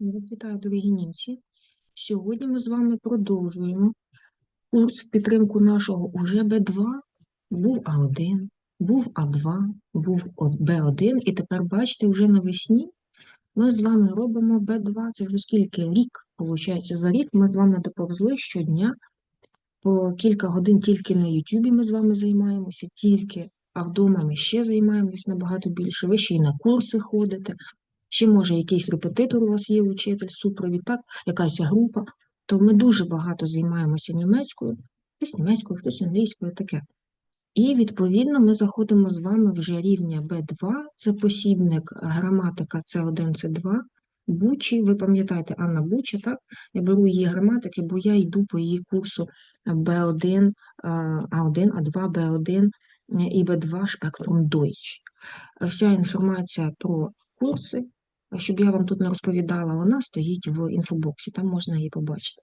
Вітаю, дорогі німці. Сьогодні ми з вами продовжуємо курс в підтримку нашого уже Б2. Був А1, був А2, був Б1, і тепер, бачите, вже навесні ми з вами робимо Б2. Це вже скільки рік, виходить, за рік ми з вами доповзли щодня. По кілька годин тільки на Ютубі ми з вами займаємося, тільки, а вдома ми ще займаємось набагато більше. Ви ще й на курси ходите. Ще, може, якийсь репетитор у вас є, учитель, супровід, так, якась група, то ми дуже багато займаємося німецькою, хтось німецькою, хтось англійською, таке. І, відповідно, ми заходимо з вами вже рівня B2, це посібник граматика С1, С2, Бучі, ви пам'ятаєте, Анна Буча, так? Я беру її граматики, бо я йду по її курсу B1, А1, А2, B1 і B2 Spectrum Deutsch. Вся інформація про курси, щоб я вам тут не розповідала, вона стоїть в інфобоксі, там можна її побачити.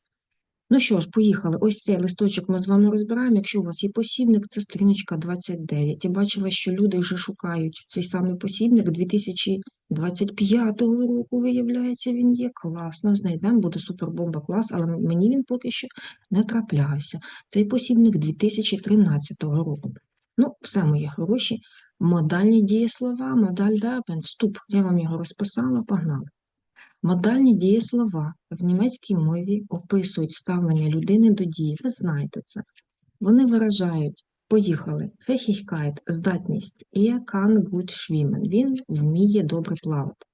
Ну що ж, поїхали. Ось цей листочок ми з вами розбираємо. Якщо у вас є посібник, це сторіночка 29. Я бачила, що люди вже шукають цей самий посібник 2025 року, виявляється, він є. Класно, знайдемо, буде супербомба клас, але мені він поки що не траплявся. Цей посібник 2013 року. Ну, все, мої хороші. Модальні дієслова, модаль вербен, вступ. Я вам його розписала, погнали. Модальні дієслова в німецькій мові описують ставлення людини до дії. Ви знаєте це. Вони виражають, поїхали, Fähigkeit – здатність, er kann gut schwimmen, він вміє добре плавати.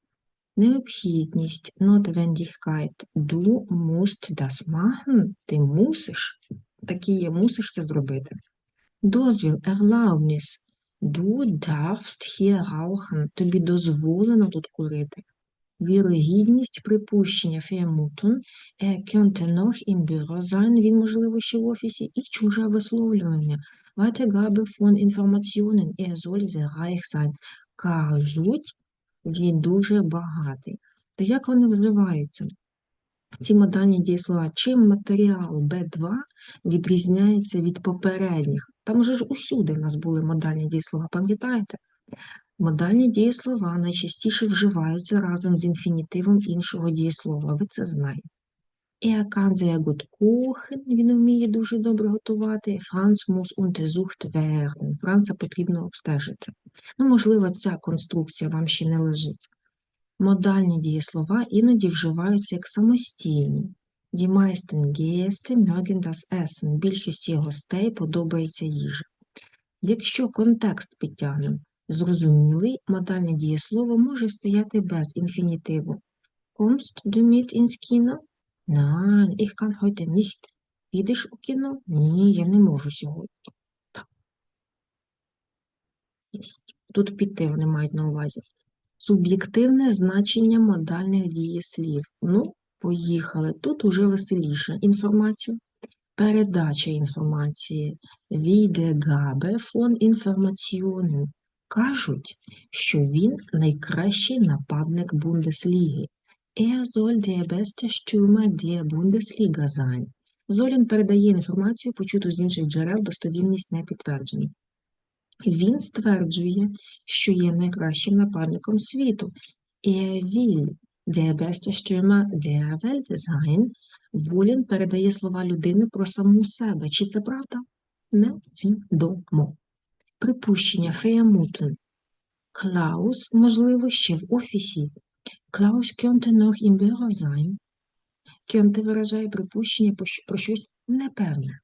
Необхідність, Notwendigkeit, du musst das machen, ти мусиш, такі є, мусиш це зробити. Дозвіл, Erlaubnis, du darfst hier rauchen, тобі дозволено тут курити. Вірогідність припущення Vermutung, er könnte noch im Büro sein, він, можливо, ще в офісі, і чуже висловлювання. Weitergabe von Informationen, er soll sehr reich sein. Кажуть, він дуже багатий. То як вони вживаються? Ці модальні дієслова, чим матеріал B2 відрізняється від попередніх? Там же ж усюди в нас були модальні дієслова, пам'ятаєте? Модальні дієслова найчастіше вживаються разом з інфінітивом іншого дієслова, ви це знаєте. Er gut kochen, він вміє дуже добре готувати. Franz muss untersucht werden. Франца потрібно обстежити. Ну, можливо, ця конструкція вам ще не лежить. Модальні дієслова іноді вживаються як самостійні. Die meisten Gäste mögen das Essen. Більшості гостей подобається їжа. Якщо контекст підтягнемо, Зрозумілий модальне дієслово може стояти без інфінітиву. Kommst du mit ins Kino? Nein, ich kann heute nicht. Підеш у кіно? Ні, я не можу сьогодні. Так. Тут піти вони мають на увазі. Суб'єктивне значення модальних дієслів. Ну, поїхали. Тут уже веселіша інформація. Передача інформації. Wiedergabe von Informationen. Кажуть, що він найкращий нападник Бундесліги. Золін передає інформацію, почуту з інших джерел, достовірність не підтверджена. Він стверджує, що є найкращим нападником світу. Er will der beste Stürmer der Welt sein. Волін передає слова людини про саму себе. Чи це правда? Невідомо. Припущення Феямутун. Клаус, можливо, ще в офісі. Клаус könnte noch im Büro sein. Könnte виражає припущення про щось непевне.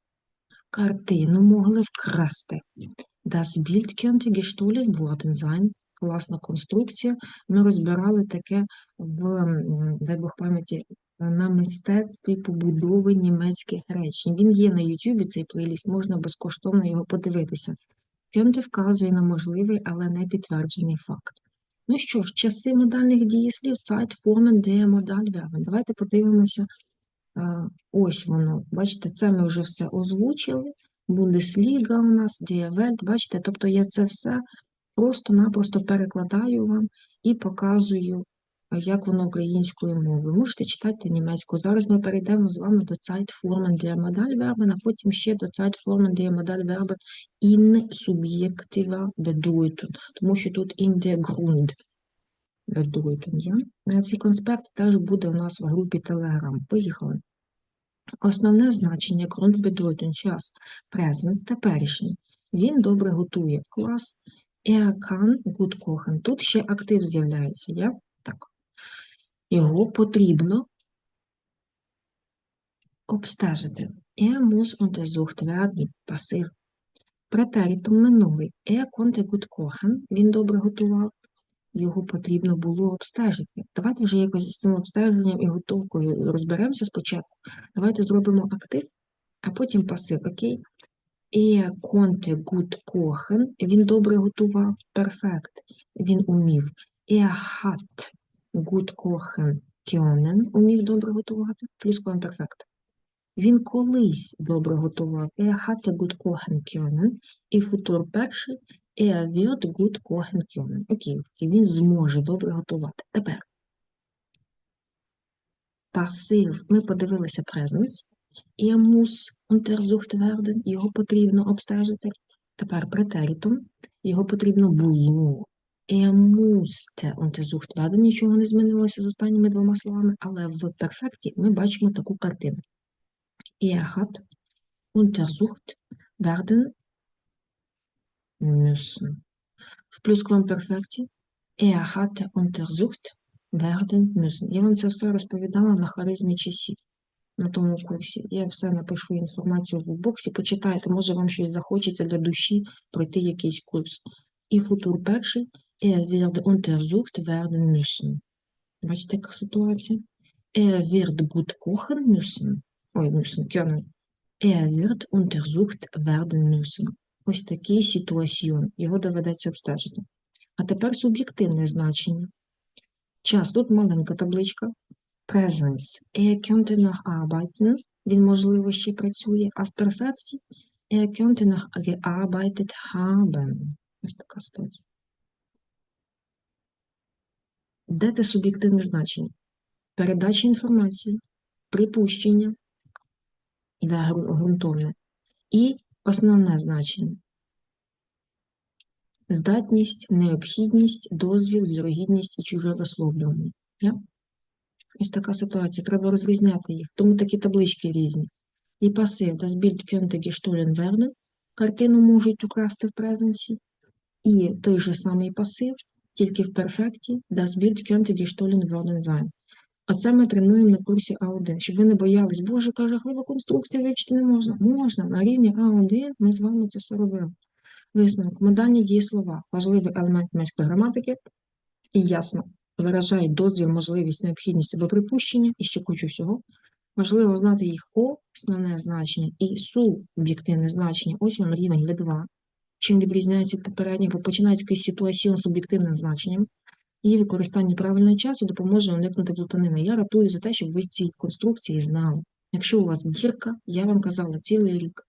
Картину могли вкрасти. Das Bild könnte gestohlen worden sein. Класна конструкція. Ми розбирали таке в, дай Бог пам'яті, на мистецтві побудови німецьких речень. Він є на YouTube, цей плейліст, можна безкоштовно його подивитися. Кемте вказує на можливий, але не підтверджений факт. Ну що ж, часи модальних дієслів, Zeitformen der Modalverben. Давайте подивимося. Ось воно. Бачите, це ми вже все озвучили. Бундесліга у нас, Діавельт, бачите, тобто я це все просто-напросто перекладаю вам і показую як воно українською мовою. Можете читати німецьку. Зараз ми перейдемо з вами до Zeitformen der Modalverben, а потім ще до Zeitformen der Modalverben in subjektiva Bedeutung, тому що тут in der Grund. bedeuten, ja? Е, Цей конспект теж буде у нас в групі Telegram. Поїхали. Основне значення Grundbedeutung – час, present, теперішній. Він добре готує. Клас. Kann gut. Тут ще актив з'являється, я? Так. Його потрібно обстежити. Er muss untersucht werden. Пасив. Претерітум минулий. Er konnte gut kochen. Він добре готував. Його потрібно було обстежити. Давайте вже якось з цим обстеженням і готовкою розберемося спочатку. Давайте зробимо актив, а потім пасив, окей? Er konnte gut kochen. Він добре готував. Перфект. Він умів. Er hat gut kochen können. Умів добре готувати. Плюс перфект. Він колись добре готував. Er hatte gut kochen können. І футур перший. Er wird gut kochen können. Окей, він зможе добре готувати. Тепер. Пасив. Ми подивилися presence. Er muss untersucht werden. Його потрібно обстежити. Тепер претеритум. Його потрібно було. Er musste untersucht werden. Нічого не змінилося з останніми двома словами, але в перфекті ми бачимо таку картину. Er hat untersucht werden müssen. В плюсквамперфекті er hatte untersucht werden müssen. Я вам це все розповідала на харизмі часів на тому курсі. Я все напишу інформацію в боксі, почитайте, може вам щось захочеться для душі пройти якийсь курс. І футур перший er wird untersucht werden müssen. Бачите, яка ситуація? Er wird gut kochen müssen. Ой, müssen, können. Er wird untersucht werden müssen. Ось такий ситуаціон. Його доведеться обстежити. А тепер суб'єктивне значення. Час. Тут маленька табличка. Presence. Er könnte noch arbeiten. Він, можливо, ще працює. А в перфекті er könnte noch gearbeitet haben. Ось така ситуація. Де те суб'єктивне значення? Передача інформації, припущення, іде ґрунтовне, і основне значення. Здатність, необхідність, дозвіл, вірогідність і чуже висловлювання. Я? Ось така ситуація. Треба розрізняти їх. Тому такі таблички різні. І пасив das Bild könnte gestohlen werden. Картину можуть украсти в презенсі. І той же самий пасив, тільки в перфекті das Bild könnte gestohlen worden sein. Оце ми тренуємо на курсі А1, щоб ви не боялись, боже, яка жахлива конструкція, вивчити не можна. Можна, на рівні А1 ми з вами це все робили. Висновок, модальні дієслова, важливий елемент німецької граматики, і ясно виражають дозвіл, можливість, необхідність або припущення, і ще кучу всього. Важливо знати їх основне значення і суб'єктивне значення. Ось вам рівень В2. Чим відрізняється від попередніх, бо починається якийсь ситуаціон з суб'єктивним значенням. І використання правильного часу допоможе уникнути плутанини. Я ратую за те, щоб ви ці конструкції знали. Якщо у вас дірка, я вам казала цілий рік,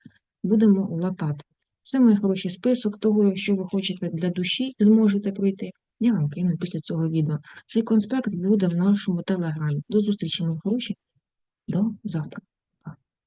будемо латати. Це мій хороший список того, що ви хочете для душі, зможете пройти. Я вам кину після цього відео. Цей конспект буде в нашому телеграмі. До зустрічі, мої хороші. До завтра.